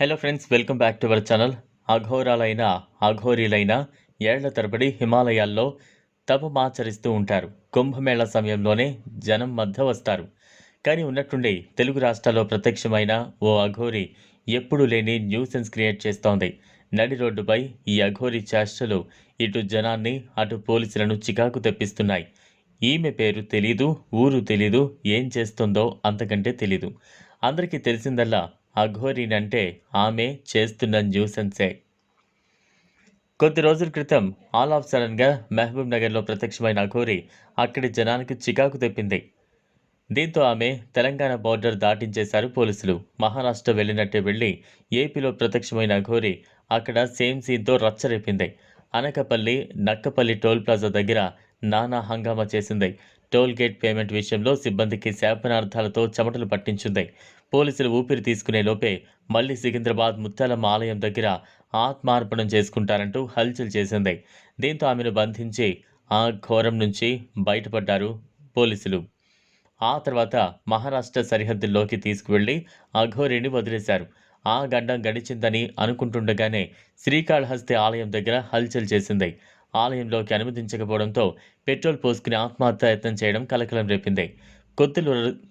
Hello friends welcome back to our channel. అఘోరాలైన అఘోరీలైన ఏళ్ళ తరబడి హిమాలయాల్లో తపమాచరిస్తూ ఉంటారు. కుంభమేళ సమయంలోనే జనం మధ్య వస్తారు. కానీ ఉన్నట్టుండి తెలుగు రాష్ట్రాల్లో ప్రత్యక్షమైన ఓ అఘోరి ఎప్పుడూ లేని న్యూసెన్స్ క్రియేట్ చేస్తోంది. నడి రోడ్డుపై ఈ అఘోరి చేష్టలు ఇటు జనాన్ని అటు పోలీసులను చికాకు తెప్పిస్తున్నాయి. ఈమె పేరు తెలీదు ఊరు తెలీదు ఏం చేస్తుందో అంతకంటే తెలీదు. అందరికీ తెలిసిందల్లా అఘోరినంటే ఆమె చేస్తున్న న్యూసెన్సే. కొద్ది రోజుల క్రితం ఆల్ ఆఫ్ సడన్గా మహబూబ్ నగర్లో ప్రత్యక్షమైన అఘోరి అక్కడి జనానికి చికాకు తెప్పింది. దీంతో ఆమె తెలంగాణ బోర్డర్ దాటించేశారు పోలీసులు. మహారాష్ట్ర వెళ్ళినట్టే వెళ్ళి ఏపీలో ప్రత్యక్షమైన అఘోరి అక్కడ సేమ్ సీన్తో రచ్చరేపింది. అనకపల్లి నక్కపల్లి టోల్ ప్లాజా దగ్గర నానా హంగామా చేసింది టోల్ గేట్ పేమెంట్ విషయంలో సిబ్బందికి శాపనార్థాలతో చెమటలు పట్టించింది పోలీసులు ఊపిరి తీసుకునే లోపే మళ్ళీ సికింద్రాబాద్ ముత్యాలమ్మ ఆలయం దగ్గర ఆత్మార్పణం చేసుకుంటారంటూ హల్చల్ చేసింది దీంతో ఆమెను బంధించి ఆ ఘోరం నుంచి బయటపడ్డారు పోలీసులు. ఆ తర్వాత మహారాష్ట్ర సరిహద్దుల్లోకి తీసుకువెళ్ళి అఘోరిని వదిలేశారు. ఆ గండం గడిచిందని అనుకుంటుండగానే శ్రీకాళహస్తి ఆలయం దగ్గర హల్చల్ చేసింది ఆలయంలోకి అనుమతించకపోవడంతో పెట్రోల్ పోసుకుని ఆత్మహత్య యత్నం చేయడం కలకలం రేపింది. కొద్ది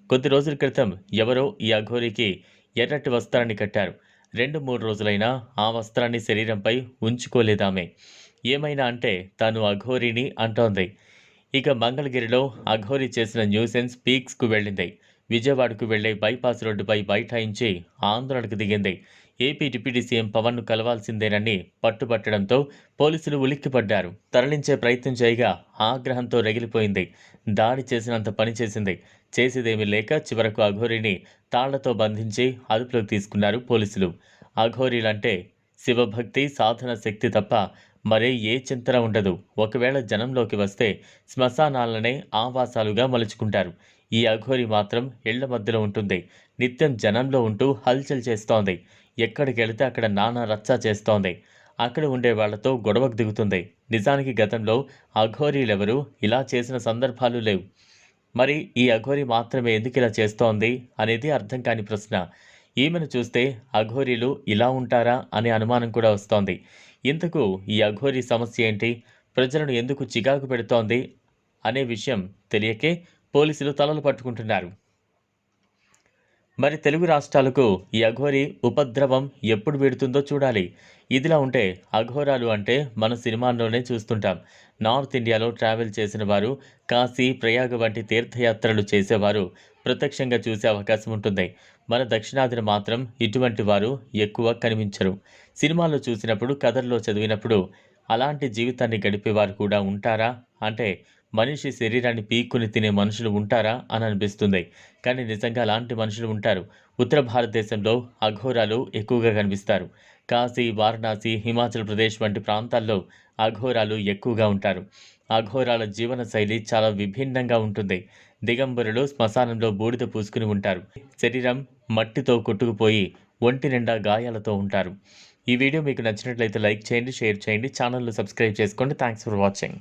కొద్ది రోజుల క్రితం ఎవరో ఈ అఘోరికి ఎర్రటి వస్త్రాన్ని కట్టారు. రెండు మూడు రోజులైనా ఆ వస్త్రాన్ని శరీరంపై ఉంచుకోలేదామే. ఏమైనా అంటే తాను అఘోరిని అంటోంది. ఇక మంగళగిరిలో అఘోరి చేసిన న్యూసెన్స్ పీక్స్కు వెళ్ళింది. విజయవాడకు వెళ్ళే బైపాస్ రోడ్డుపై బైఠాయించి ఆందోళనకు దిగింది. ఏపీ డిప్యూటీ సీఎం పవన్ను కలవాల్సిందేనని పట్టుబట్టడంతో పోలీసులు ఉలిక్కిపడ్డారు. తరలించే ప్రయత్నం చేయగా ఆగ్రహంతో రగిలిపోయింది. దాడి చేసినంత పని చేసింది. చేసేదేమీ లేక చివరకు అఘోరిని తాళ్ళతో బంధించి అదుపులోకి తీసుకున్నారు పోలీసులు. అఘోరీలంటే శివభక్తి సాధన శక్తి తప్ప మరే ఏ చింతన ఉండదు. ఒకవేళ జనంలోకి వస్తే శ్మశానాలనే ఆవాసాలుగా మలుచుకుంటారు. ఈ అఘోరి మాత్రం ఇళ్ళ మధ్యలో ఉంటుంది. నిత్యం జనంలో ఉంటూ హల్చల్ చేస్తోంది. ఎక్కడికి వెళితే అక్కడ నానా రచ్చా చేస్తోంది. అక్కడ ఉండే వాళ్ళతో గొడవకు దిగుతుంది. నిజానికి గతంలో అఘోరీలెవరూ ఇలా చేసిన సందర్భాలు లేవు. మరి ఈ అఘోరి మాత్రమే ఎందుకు ఇలా చేస్తోంది అనేది అర్థం కాని ప్రశ్న. ఈమెను చూస్తే అఘోరీలు ఇలా ఉంటారా అనే అనుమానం కూడా వస్తోంది. ఇంతకు ఈ అఘోరి సమస్య ఏంటి? ప్రజలను ఎందుకు చికాకు పెడుతోంది? అనే విషయం తెలియకే పోలీసులు తలలు పట్టుకుంటున్నారు. మరి తెలుగు రాష్ట్రాలకు ఈ అఘోరి ఉపద్రవం ఎప్పుడు వీడుతుందో చూడాలి. ఇదిలా ఉంటే అఘోరాలు అంటే మన సినిమాల్లోనే చూస్తుంటాం. నార్త్ ఇండియాలో ట్రావెల్ చేసిన వారు కాశీ ప్రయాగ వంటి తీర్థయాత్రలు చేసేవారు ప్రత్యక్షంగా చూసే అవకాశం ఉంటుంది. మన దక్షిణాదిన మాత్రం ఇటువంటి వారు ఎక్కువ కనిపించరు. సినిమాల్లో చూసినప్పుడు కథల్లో చదివినప్పుడు అలాంటి జీవితాన్ని గడిపేవారు కూడా ఉంటారా? అంటే మనిషి శరీరాన్ని పీక్కుని తినే మనుషులు ఉంటారా అని అనిపిస్తుంది. కానీ నిజంగా అలాంటి మనుషులు ఉంటారు. ఉత్తర భారతదేశంలో అఘోరాలు ఎక్కువగా కనిపిస్తారు. కాశీ వారణాసి హిమాచల్ ప్రదేశ్ వంటి ప్రాంతాల్లో అఘోరాలు ఎక్కువగా ఉంటారు. అఘోరాల జీవన శైలి చాలా విభిన్నంగా ఉంటుంది. దిగంబరులు శ్మశానంలో బూడిద పూసుకుని ఉంటారు. శరీరం మట్టితో కొట్టుకుపోయి ఒంటి నిండా గాయాలతో ఉంటారు. ఈ వీడియో మీకు నచ్చినట్లయితే లైక్ చేయండి షేర్ చేయండి ఛానల్ను సబ్స్క్రైబ్ చేసుకోండి. Thanks for watching.